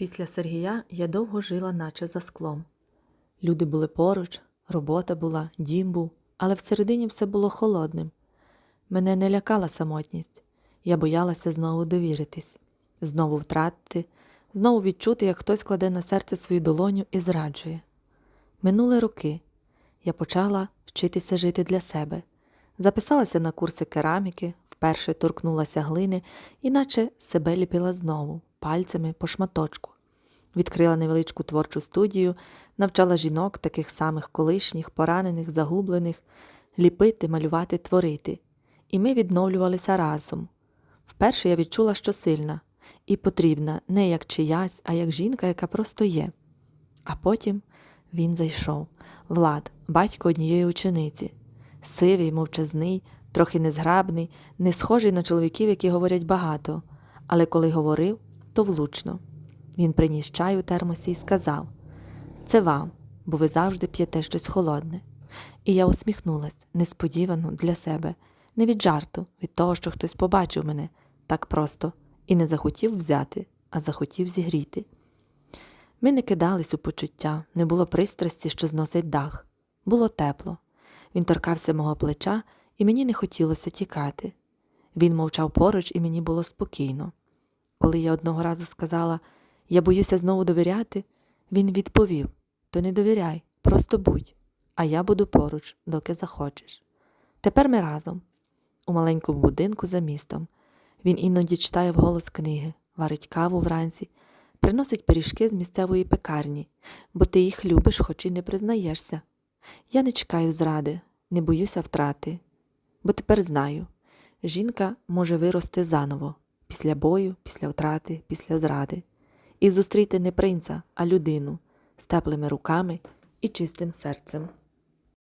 Після Сергія я довго жила, наче за склом. Люди були поруч, робота була, дім був, але всередині все було холодним. Мене не лякала самотність. Я боялася знову довіритись, знову втратити, знову відчути, як хтось кладе на серце свою долоню і зраджує. Минули роки. Я почала вчитися жити для себе. Записалася на курси кераміки, вперше торкнулася глини, іначе себе ліпила знову, пальцями по шматочку. Відкрила невеличку творчу студію, навчала жінок, таких самих колишніх, поранених, загублених, ліпити, малювати, творити. І ми відновлювалися разом. Вперше я відчула, що сильна і потрібна не як чиясь, а як жінка, яка просто є. А потім він зайшов. Влад, батько однієї учениці, сивий, мовчазний, трохи незграбний, не схожий на чоловіків, які говорять багато, але коли говорив, то влучно. Він приніс чай у термосі і сказав Це вам, бо ви завжди п'єте щось холодне. І я усміхнулась несподівано для себе, не від жарту, від того, що хтось побачив мене так просто і не захотів взяти, а захотів зігріти. Ми не кидались у почуття, не було пристрасті, що зносить дах. Було тепло. Він торкався мого плеча, і мені не хотілося тікати. Він мовчав поруч, і мені було спокійно. Коли я одного разу сказала Я боюся знову довіряти, він відповів То не довіряй, просто будь, а я буду поруч, доки захочеш. Тепер ми разом, у маленькому будинку за містом. Він іноді читає вголос книги, варить каву вранці, приносить пиріжки з місцевої пекарні, бо ти їх любиш, хоч і не признаєшся. Я не чекаю зради, не боюся втрати, бо тепер знаю, жінка може вирости заново, після бою, після втрати, після зради, і зустріти не принца, а людину з теплими руками і чистим серцем.